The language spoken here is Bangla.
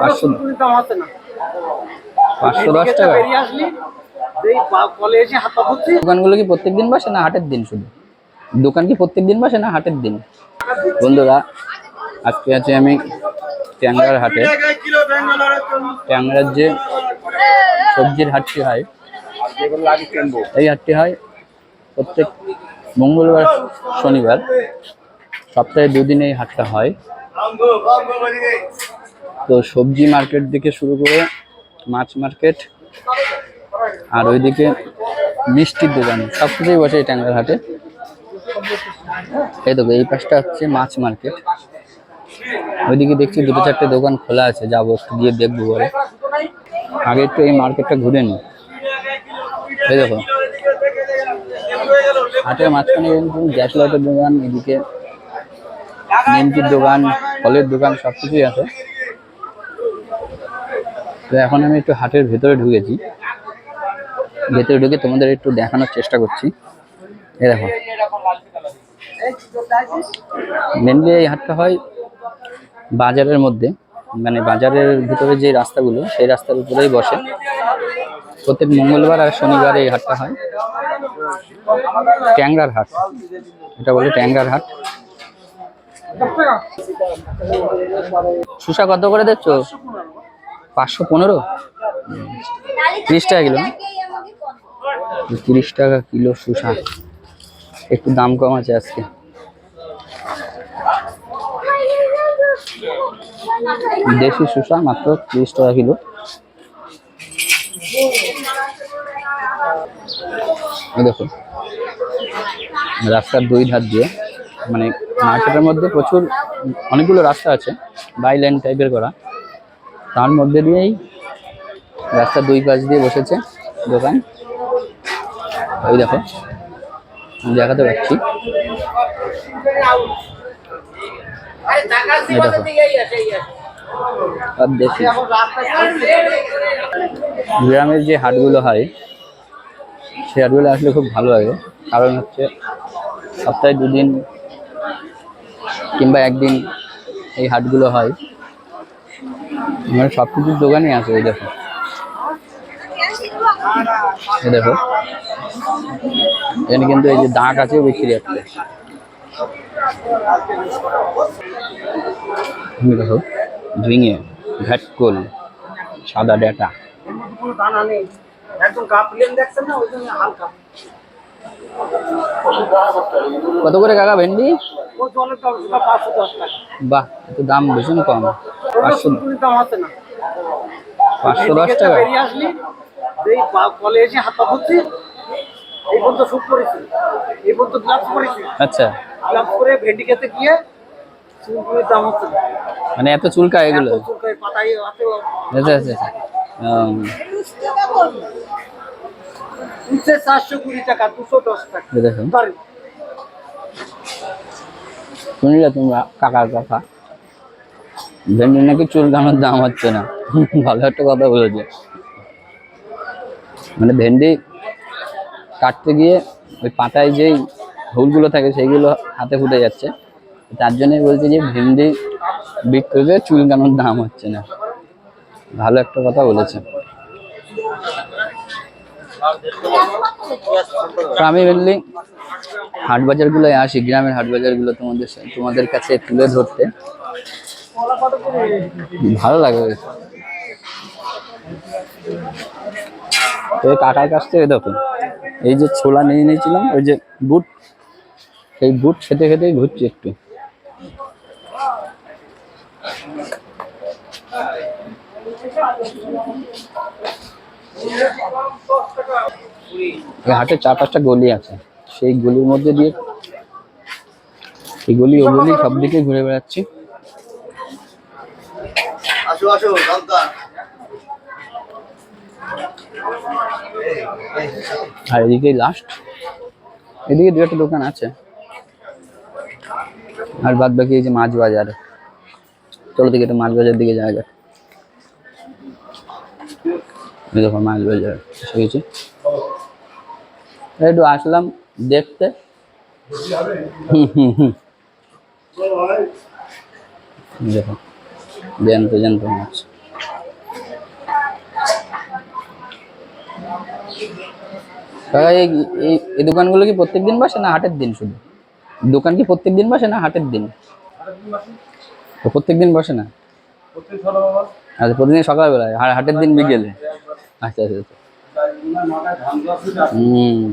পাঁচশো দাম আছে না। পাঁচশো দশ টাকা? দোকানগুলো কি প্রত্যেক দিন বসে না হাটের দিন শুধু? দোকান কি প্রত্যেক দিন বসে না হাটের দিন? বন্ধুরা আজকে আছি আমি ট্যাংরার হাটে। ট্যাংরার যে সবজির হাটটি হয় এই হাটটি হয় প্রত্যেক মঙ্গলবার শনিবার। সপ্তাহে দুদিন এই হাটটা হয়। তো সবজি মার্কেট থেকে শুরু করে মাছ মার্কেট আর ওইদিকে মিষ্টির দোকান সব কিছুই বসে এই ট্যাংরার হাটে। এই দেখো, এই পাশটা হচ্ছে মাছ মার্কেট ওইদিকে দেখছি দুটো চারটে দোকান খোলা আছে, যাব একটু গিয়ে দেখব পরে। আগে একটু এই মার্কেটটা ঘুরে নি এই দেখো, হাটের মাঝখানে কিন্তু গ্যাস লাইটের দোকান, এদিকে নিমকির দোকান, ফলের দোকান সব কিছুই আছে। তো এখন আমি একটু হাটের ভেতরে ঢুকেছি। ভেতরে ঢুকে তোমাদের একটু দেখানোর চেষ্টা করছি। এই দেখো। মেনলি এই হাটটা হয় বাজারের মধ্যে। মানে বাজারের ভিতরে যে রাস্তাগুলো, সেই রাস্তার উপরেই বসে। প্রত্যেক মঙ্গলবার আর শনিবার এই হাটটা হয়। ট্যাংরার হাট। এটা বলে ট্যাংরার হাট। শুষা কত করে দিচ্ছ পাঁচশো পনেরো? তিরিশ টাকা কিলো? তিরিশ টাকা কিলো শুষা একটু দাম কম আছে আজকে। দেশি শুষা মাত্র তিরিশ টাকা কিলো। দেখো, রাস্তার দুই ধার দিয়ে মানে মার্কেটের মধ্যে প্রচুর অনেকগুলো রাস্তা আছে বাই লাইন টাইপের করা। তার মধ্যে দিয়েই রাস্তার দুই পাশ দিয়ে বসেছে দোকান। ওই দেখো দেখাতে দেশি গ্রামের যে হাটগুলো হয়, সেই হাটগুলো আসলে খুব ভালো লাগে। কারণ হচ্ছে সপ্তাহে দুদিন কিংবা একদিন এই হাটগুলো হয়। মানে সব কিছুর দোকানই আছে, এই দেখো। দেখো। এখানে কিন্তু এই যে দাঁত আছে বিক্রি হচ্ছে। দেখো ঝিঙে ঘাটকোল সাদা ডাটা। ওই কত করে কাকা ভেন্ডি? বাহ একটু দাম ভীষণ কম। পাঁচশো দশ। টাকা? বেরিয়ে আসলি যেই কলে এসে হাত পা ধুচ্ছি এই পর্যন্ত শুট করেছি। এই পর্যন্ত গ্লাভস করেছি। আচ্ছা। গ্লাভস করে ভেন্ডি খেতে গিয়ে চুলগুলির দাম হচ্ছে মানে এত চুলকা এগুলো? এত চুলকায় পাতায় আচ্ছা আচ্ছা আচ্ছা। উঠছে চারশো কুড়ি টাকা দুশো দশ টাকা। এই দেখো তোমরা কাকার কথা। ভেন্ডি নাকি চুল চুলকানোর দাম হচ্ছে না। ভালো একটা কথা বলেছে। মানে ভেন্ডি কাটতে গিয়ে ওই পাতায় যেই হুলগুলো থাকে সেইগুলো হাতে ফুটে যাচ্ছে। তার জন্যই বলছে যে ভেন্ডি বিক্রি করে চুলকানোর দাম হচ্ছে না। ভালো একটা কথা বলেছে। আমি মেনলি হাট বাজারগুলোয় আসি, গ্রামের হাট বাজারগুলো তোমাদের তোমাদের কাছে তুলে ধরতে। ভালো লাগে। এই কাকার কাছ থেকে দেখো এই যে ছোলা নিয়ে নিয়েছিলাম, ওই যে বুট। সেই বুট খেতে খেতেই ঘুরছি একটু। হাটে চার পাঁচটা গলি আছে। সেই গলির মধ্যে দিয়ে এই গলি ও গলি সব দিকে ঘুরে বেড়াচ্ছি। আসো আসো দরকার আর এদিকে লাস্ট এদিকে দু একটা দোকান আছে। আর বাদ বাকি এই যে মাছ বাজার। চলো দিকে একটা মাছ বাজার দিকে যাওয়া যাক। দেখো মাছ বাজার এসে গেছি। একটু আসলাম দেখতে। হুম হুম হুম দেখো। জ্যান্ত জ্যান্ত মাছ কাকা এই এই দোকানগুলো কি প্রত্যেক দিন বসে না হাটের দিন শুধু? দোকান কি প্রত্যেক দিন বসে না হাটের দিন? প্রত্যেক দিন বসে না? আচ্ছা প্রতিদিন সকালবেলায় হাটের দিন বিকেলে। আচ্ছা আচ্ছা।, আচ্ছা। হুম।